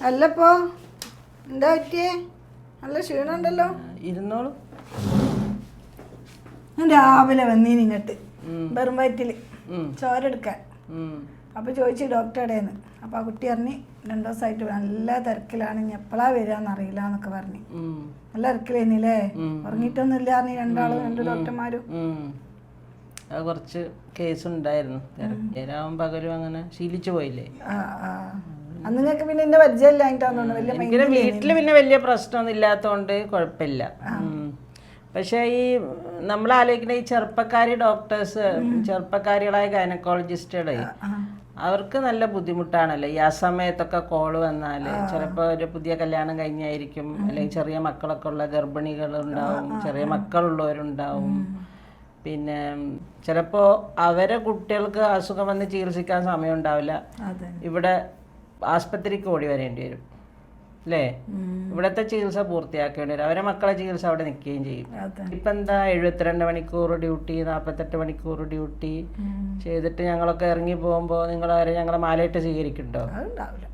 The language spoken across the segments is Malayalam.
അല്ലപ്പോ എന്താ പറ്റിയേ? നല്ല ക്ഷീണമുണ്ടല്ലോ. ഇരുന്നോളൂ. രാവിലെ വന്നീന് ഇങ്ങോട്ട് ഉം. വെറും വയറ്റിൽ ഉം. ചോരെടുക്കാൻ അപ്പൊ അപ്പോൾ ചോദിച്ചു ഡോക്ടറുടെന്ന് അപ്പോൾ ആ കുട്ടി പറഞ്ഞ് രണ്ടു ദിവസമായിട്ട് നല്ല തിരക്കിലാണ്. ഇനി എപ്പോഴാ വരികയെന്ന് അറിയില്ല എന്നൊക്കെ പറഞ്ഞു നല്ല തിരക്കിലേന്നില്ലേ ഉം. ഉറങ്ങിയിട്ടൊന്നും ഇല്ല നീ രണ്ടാളും രണ്ട് ഡോക്ടർമാരും. കുറച്ച് കേസ് ഉണ്ടായിരുന്നു പകലും അങ്ങനെ ശീലിച്ചു പോയില്ലേ? ആ ആ. അന്ന് നിങ്ങൾക്ക് പിന്നെ എന്റെ പരിചയമില്ലായിട്ടാന്ന് വലിയ വീട്ടിൽ പിന്നെ വലിയ പ്രശ്നമൊന്നും ഇല്ലാത്തതുകൊണ്ട് കുഴപ്പമില്ല. പക്ഷേ ഈ നമ്മൾ ആലോചിക്കുന്ന ഈ ചെറുപ്പക്കാരി ഡോക്ടേഴ്സ് ചെറുപ്പക്കാരികളായ ഗൈനക്കോളജിസ്റ്റുകളെ അവർക്ക് നല്ല ബുദ്ധിമുട്ടാണല്ലോ. ഈ ആ സമയത്തൊക്കെ കോൾ വന്നാൽ ചിലപ്പോൾ ഒരു പുതിയ കല്യാണം കഴിഞ്ഞായിരിക്കും. അല്ലെങ്കിൽ ചെറിയ മക്കളൊക്കെ ഉള്ള ഗർഭിണികളുണ്ടാവും ചെറിയ മക്കളുള്ളവരുണ്ടാവും. പിന്നെ ചിലപ്പോൾ അവരെ കുട്ടികൾക്ക് അസുഖം വന്ന് ചികിത്സിക്കാൻ സമയം ഉണ്ടാവില്ല ഇവിടെ ആസ്പത്രിക്ക് ഓടി വരേണ്ടി വരും. അല്ലേ ഇവിടുത്തെ ചികിത്സ പൂർത്തിയാക്കേണ്ടി വരും. അവരെ മക്കളെ ചികിത്സ അവിടെ നിൽക്കുകയും ചെയ്യും. ഇപ്പം എന്താ എഴുപത്തിരണ്ട് മണിക്കൂർ ഡ്യൂട്ടി നാൽപ്പത്തെട്ട് മണിക്കൂർ ഡ്യൂട്ടി ചെയ്തിട്ട് ഞങ്ങളൊക്കെ ഇറങ്ങി പോകുമ്പോൾ നിങ്ങൾ അവരെ ഞങ്ങളെ മാലയിട്ട് അതുണ്ടാവില്ല.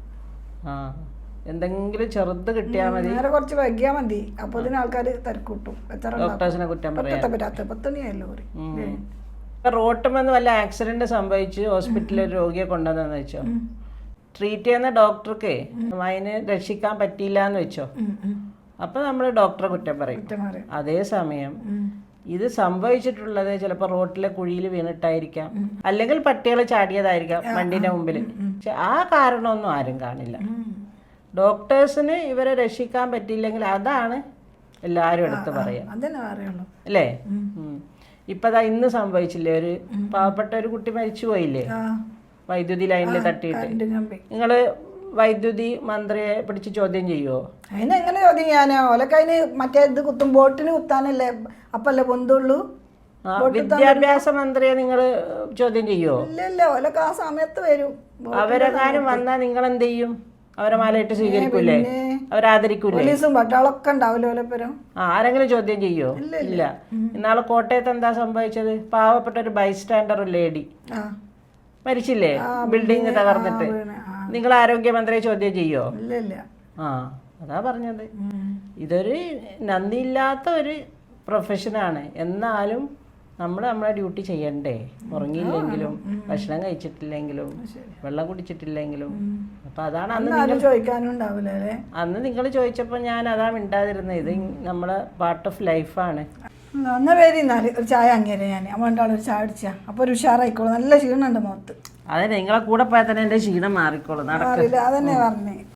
ആ. എന്തെങ്കിലും ചെറുത് കിട്ടിയാൽ മതി. കുറച്ച് വൈകിയാൽ മതി. അപ്പൊ ആൾക്കാർ തിരക്കൂട്ടും? ഡോക്ടേഴ്സിനെ കുറ്റം പറയും. റോട്ടുമെന്ന് വല്ല ആക്സിഡന്റ് സംഭവിച്ച് ഹോസ്പിറ്റലിൽ രോഗിയെ കൊണ്ടുവന്നെന്ന് വെച്ചോ? ട്രീറ്റ് ചെയ്യുന്ന ഡോക്ടർക്ക് അതിന് രക്ഷിക്കാൻ പറ്റിയില്ല എന്ന് വെച്ചോ അപ്പൊ നമ്മൾ ഡോക്ടറെ കുറ്റം പറയും. അതേസമയം ഇത് സംഭവിച്ചിട്ടുള്ളത് ചിലപ്പോൾ റോട്ടിലെ കുഴിയിൽ വീണിട്ടായിരിക്കാം. അല്ലെങ്കിൽ പട്ടികൾ ചാടിയതായിരിക്കാം വണ്ടിന്റെ മുമ്പിൽ പക്ഷെ ആ കാരണമൊന്നും ആരും കാണില്ല. ഡോക്ടേഴ്സിന് ഇവരെ രക്ഷിക്കാൻ പറ്റിയില്ലെങ്കിൽ അതാണ് എല്ലാവരും എടുത്ത് പറയാം. അല്ലേ? ഇപ്പതാ ഇപ്പൊ ഇന്ന് സംഭവിച്ചില്ലേ? ഒരു പാവപ്പെട്ട ഒരു കുട്ടി മരിച്ചു പോയില്ലേ വൈദ്യുതി ലൈനിൽ തട്ടിയിട്ട്. നിങ്ങൾ വൈദ്യുതി മന്ത്രിയെ പിടിച്ച് ചോദ്യം ചെയ്യുവോ അതിന് എങ്ങനെ ചോദ്യം ചെയ്യാനോ? ഓലൊക്കെ അതിന് മറ്റേ ഇത് കുത്തും ബോട്ടിന് കുത്താനല്ലേ അപ്പല്ലേ പൊന്തുള്ളൂ? വിദ്യാഭ്യാസ മന്ത്രിയെ നിങ്ങൾ ചോദ്യം ചെയ്യുവോ ഇല്ല ഓലൊക്കെ ആ സമയത്ത് വരും. അവരെങ്ങാനും വന്നാൽ നിങ്ങൾ എന്ത് ചെയ്യും അവരെ മാലയിട്ട് സ്വീകരിക്കൂലേ അവരാദരിക്കൂലേ പോലീസും പട്ടാളൊക്കെ ഉണ്ടാവില്ല ആ ആരെങ്കിലും ചോദ്യം ചെയ്യോ? ഇല്ല. ഇന്നാളെ കോട്ടയത്ത് എന്താ സംഭവിച്ചത്? പാവപ്പെട്ട ഒരു ബൈസ്റ്റാൻഡർ ലേഡി. മരിച്ചില്ലേ? ബിൽഡിംഗ് തകർന്നിട്ട്. നിങ്ങൾ ആരോഗ്യമന്ത്രിയെ ചോദ്യം ചെയ്യോ? ഇല്ല ആ അതാ പറഞ്ഞത്. ഇതൊരു നന്ദിയില്ലാത്ത ഒരു പ്രൊഫഷനാണ്. എന്നാലും നമ്മൾ നമ്മളെ ഡ്യൂട്ടി ചെയ്യണ്ടേ? ഉറങ്ങിയില്ലെങ്കിലും ഭക്ഷണം കഴിച്ചിട്ടില്ലെങ്കിലും വെള്ളം കുടിച്ചിട്ടില്ലെങ്കിലും. അപ്പൊ അതാണ് അന്ന് ആരും ചോദിക്കാനും ഉണ്ടാവില്ല അന്ന് നിങ്ങൾ ചോദിച്ചപ്പോൾ ഞാൻ അതാ മിണ്ടാതിരുന്നത്. ഇത് നമ്മളെ പാർട്ട് ഓഫ് ലൈഫാണ് എന്നാ പേര് ഒരു ചായ അങ്ങേരെ ഞാൻ അമ്മണ്ടാളൊരു ഒരു ചായ അടിച്ചാ അപ്പൊ ഒരു ഉഷാറായിക്കോളൂ. നല്ല ക്ഷീണുണ്ട് മുഖത്ത്. അതെ നിങ്ങളെ കൂടെ പോയാൽ തന്നെ എന്റെ ക്ഷീണം മാറിക്കോളും. നടക്കില്ല അതന്നെ പറഞ്ഞേ.